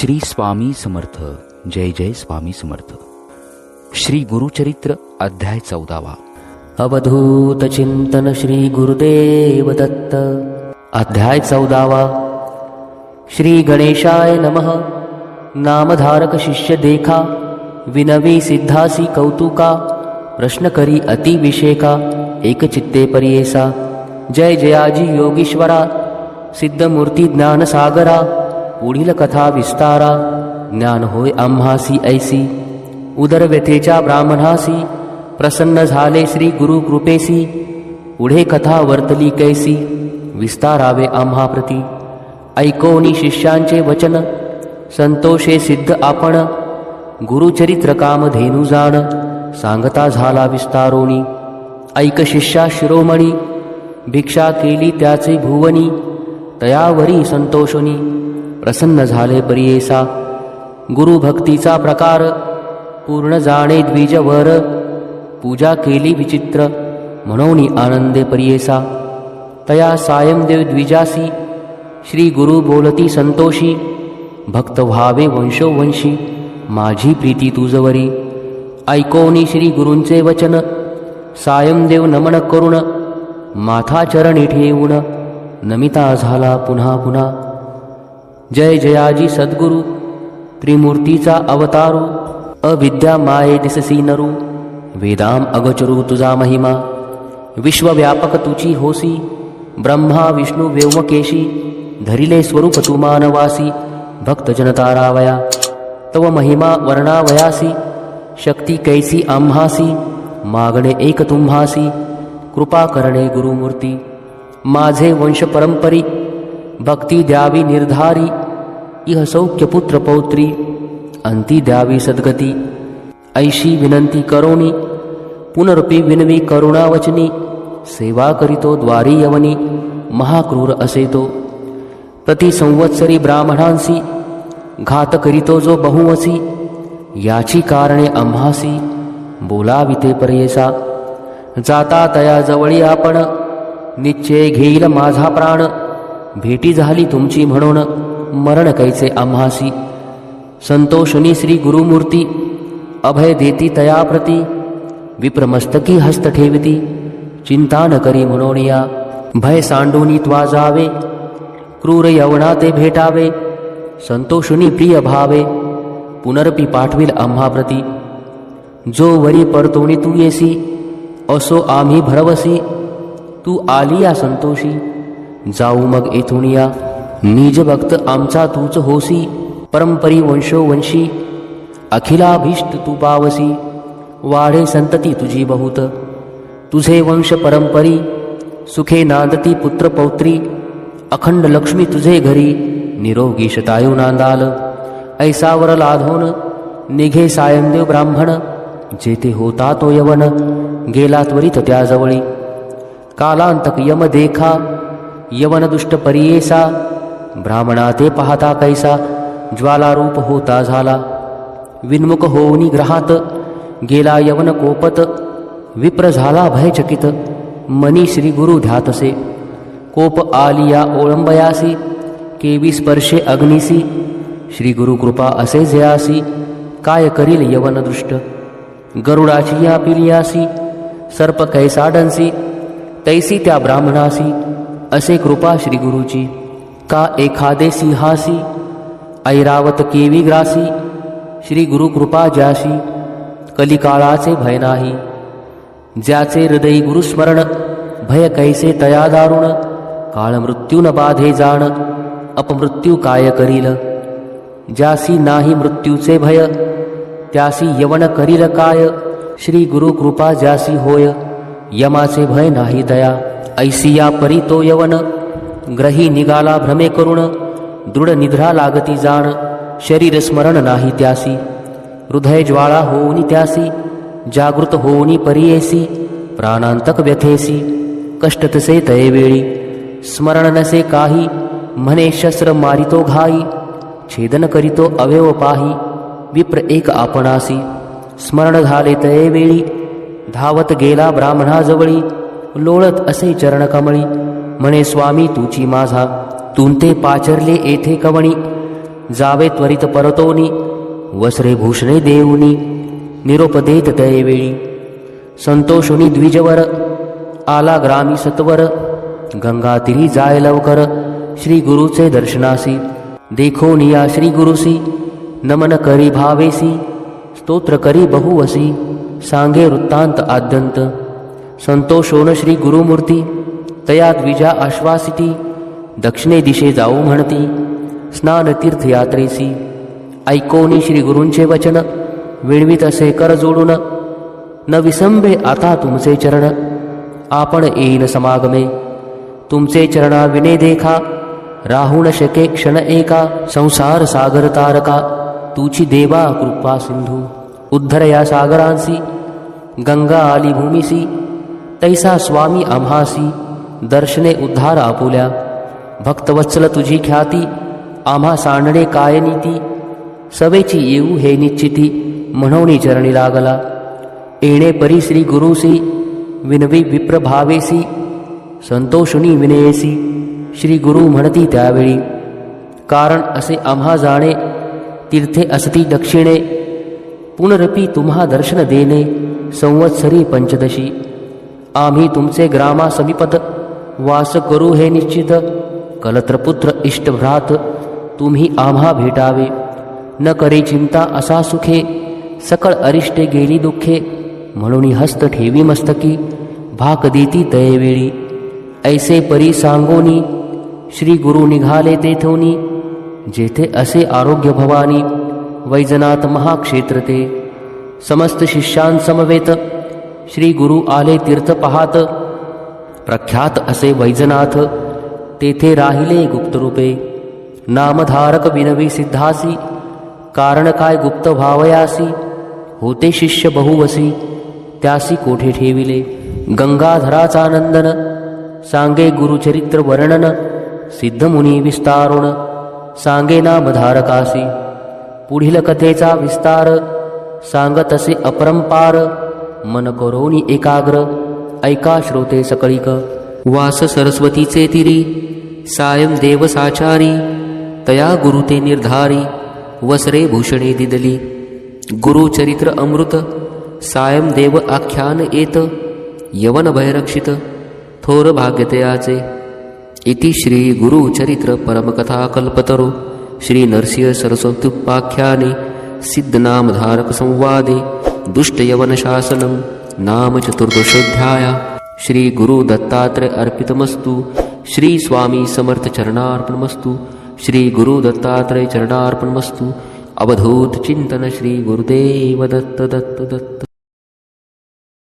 श्री स्वामी समर्थ. जय जय स्वामी समर्थ. श्री गुरुचरित्र अध्याय चौदावा. अवधूत चिंतन श्री गुरुदेव दत्त. अध्याय चौदावा. श्री गणेशाय नमः. नामधारक शिष्य देखा. विनवी सिद्धासी कौतुका. प्रश्न करी अतिविषेका एक चित्ते परियेसा. जय जयाजी योगीश्वरा. सिद्धमूर्ती ज्ञानसागरा. पुढील कथा विस्तारा ज्ञान होय आम्हासी ऐसी। उदर व्यथेच्या ब्राह्मणासी प्रसन्न झाले श्री गुरु कृपेसी। पुढे कथा वर्तली कैसी विस्तारावे आम्हा प्रती। ऐकोनी शिष्यांचे वचन संतोषे सिद्ध आपण। गुरुचरित्र काम धेनु जाण सांगता झाला विस्तारोणी ऐक शिष्या शिरोमणी भिक्षा केली त्याचे भुवनी तयावरी संतोषणी प्रसन्न झाले परियेसा. गुरुभक्तीचा प्रकार पूर्ण जाणे द्विजवर. पूजा केली विचित्र म्हणून आनंदे परियेसा. तया सायमदेव द्विजासी श्री गुरु बोलती संतोषी. भक्त व्हावे वंशोवंशी माझी प्रीती तुझवरी. ऐकोनी श्री गुरूंचे वचन सायमदेव नमन करुण. माथा चरणी ठेवून नमिता झाला पुन्हा पुन्हा. जय जयाजी सद्गुरु त्रिमूर्तीचा अवतारू अविद्या माये दिससी नरू वेदाम अगचरू तुझा महिमा विश्वव्यापक तुची होसी ब्रह्मा विष्णू व्योमकेशी धरिले स्वरूप तू मानवासी भक्त जनतारावया तव महिमा वर्णावयासी शक्ती कैसी आम्हासी मागणे एक तुम्हासी कृपा करणे गुरुमूर्ती माझे वंश परंपरी भक्ती द्यावी निर्धारी इह सौख्य पुत्र पौत्री अंती द्यावी सद्गती। ऐशी विनंती करोणी पुनरपी विनवी करुणावचनी सेवा करीतो द्वारी यवनी महाक्रूर असे तो प्रति संवत्सरी ब्राह्मणांसी घात करीतो जो बहुवसी याची कारणे आम्हासी बोलाविते पर्येसा। जाता तया जवळी आपण निश्चय घेईल माझा प्राण। भेटी झाली तुमची म्हणून मरण कैचे आम्हासी? संतोषणी श्री गुरुमूर्ती अभय देती तया प्रती विप्रमस्तकी हस्त ठेविती चिंता न करी म्हणून या भय सांडूनी त्वा जावे क्रूर यवना ते भेटावे संतोषुनी प्रिय भावे पुनरपी पाठविल आम्हाप्रती. जो वरी परतोणी तू येसी असो आम्ही भरवसी तू आली या संतोषी. जाऊ मग येथून या. निज भक्त आमचा तूच होसी परंपरी वंशोवंशी अखिलाभीष्ट तू पावसी वाढे संतती तुझी बहुत. तुझे वंश परंपरी सुखे नांदती पुत्र पौत्री अखंड लक्ष्मी तुझे घरी निरोगी शतायू नांदाल. ऐसावर लाधोन निघे सायंदेव ब्राह्मण जेथे होता तो यवन गेला त्वरित त्याजवळी. कालांतक यम देखा यवन दुष्ट परियेसा ब्राह्मणा ते पाहता कैसा ज्वालारूप होता झाला। विन्मुख होऊनी ग्रहात गेला यवन कोपत विप्र झाला भयचकित मनी श्री गुरु ध्यातसे। कोप आलिया ओळंबयासी केवी स्पर्शे अग्निसी श्री गुरु कृपा असे जयासी काय करील यवनदृष्ट? गरुडाची या पिलियासी सर्प कैसाडनसी तैसी त्या ब्राह्मणासी। असे कृपा श्री गुरुजी. का एखादे सिंहासी ऐरावत केवी ग्रासी श्री गुरु कृपा ज्याशी कलिकाळाचे भय नाही. ज्याचे हृदयी गुरुस्मरण भय कैसे तया दारुण काळ मृत्यू न बाधे जाण अपमृत्यू काय करील? ज्यासी नाही मृत्यूचे भय त्यासी यवन करील काय? श्री गुरु कृपा ज्यासी होय यमाचे भय नाही दया. ऐसिया परितो परी तो यवन ग्रही निघाला भ्रमे करुण दृढ निद्रा लागती जाण शरीर स्मरण नाही त्यासी हृदय ज्वाळा होऊनी त्यासी जागृत होऊनी परियेसी प्राणांतक व्यथेसी कष्ट तसे तयवेळी स्मरण नसे काही म्हणे शस्त्र मारितो घाई छेदन करीतो अवयव पाही विप्र एक आपणासी स्मरण झाले तयवेळी धावत गेला ब्राह्मणाजवळी लोळत असे चरणकमळी. म्हणे स्वामी तुची माझा. तुंते पाचरले येथे कवणी. जावे त्वरित परतोनी. वस्रे भूषणे देऊनी. निरोप देत तयवेळी संतोषुनी द्विजवर. आला ग्रामी सत्वर. गंगा तिरी जाय लवकर. श्री गुरुचे दर्शनासी. देखो निया श्री गुरुसी. नमन करी भावेसी. स्तोत्र करी बहुवसी. सांगे वृत्तांत आद्यंत. संतोषोन श्री गुरुमूर्ती तया द्विजा आश्वासिती दक्षिणे दिशे जाऊ म्हणती स्नान तीर्थयात्रेसी ऐकोनी श्री गुरूंचे वचन विणवीत असे कर जोडून न विसंबे आता तुमचे चरण आपण येईन समागमे तुमचे चरणा विने देखा राहू शके क्षण एका संसार सागर तारका तुची देवा कृपा सिंधू उद्धर या सागरांसी गंगा आली भूमिसी तैसा स्वामी आम्हासी दर्शने उद्धार आपुल्या भक्तवत्सल तुझी ख्याती आम्हा सांडणे काय नीती सवेची येऊ हे निश्चिती म्हणवणी चरणी लागला. येणे परी श्री गुरुसी विनवी विप्रभावेसी संतोषुनी विनयेसी श्री गुरु म्हणती त्यावेळी कारण असे आम्हा जाणे तीर्थे असती दक्षिणे पुनरपी तुम्हा दर्शन देणे संवत्सरी पंचदशी. आम्ही तुमचे ग्रामासमीपत वास करू हे निश्चित. कलत्रपुत्र इष्टभ्रात तुम्ही आम्हा भेटावे. न करे चिंता असा सुखे. सकळ अरिष्टे गेली दुःखे. म्हणून हस्त ठेवी मस्तकी. भाक देती तयवेळी ऐसे परी सांगोनी. श्री गुरु निघाले तेथोनी. जेथे असे आरोग्य भवानी. वैजनाथ महाक्षेत्र ते. समस्त शिष्यांसमवेत श्री गुरु आले तीर्थ पाहात. प्रख्यात असे वैजनाथ तेथे राहिले गुप्तरूपे. नामधारक विनवी सिद्धासी कारण काय गुप्त भावयासी होते शिष्य बहुवसी त्यासी कोठे ठेविले? गंगाधराचा नंदन सांगे गुरुचरित्र वर्णन सिद्धमुनी विस्तारुण सांगे नामधारकासी. पुढील कथेचा विस्तार सांगतसे अपरंपार मन करोनी एकाग्र ऐका श्रोते सकळीक. वास सरस्वतीचे तिरी सायं देव साचारी तया गुरुते निर्धारी वसरे भूषणे दिदली. गुरुचरित्र अमृत सायं देव आख्यान येत यवन भयरक्षित थोर भाग्यतयाचे. इति श्री गुरुचरित्र परमकथा कल्पतरो श्री नरसिंह सरस्वत्युपाख्याने सिद्धनामधारक संवादे. दुष्टयवनशासनं नाम चतुर्दशोऽध्याय. श्री अर्पितमस्तु. श्रीस्वामी समर्थचरणार्पणमस्तु समर्थ चरणार्पणमस्तु. श्री श्रीगुरुदेव दत्त दत्त दत्त.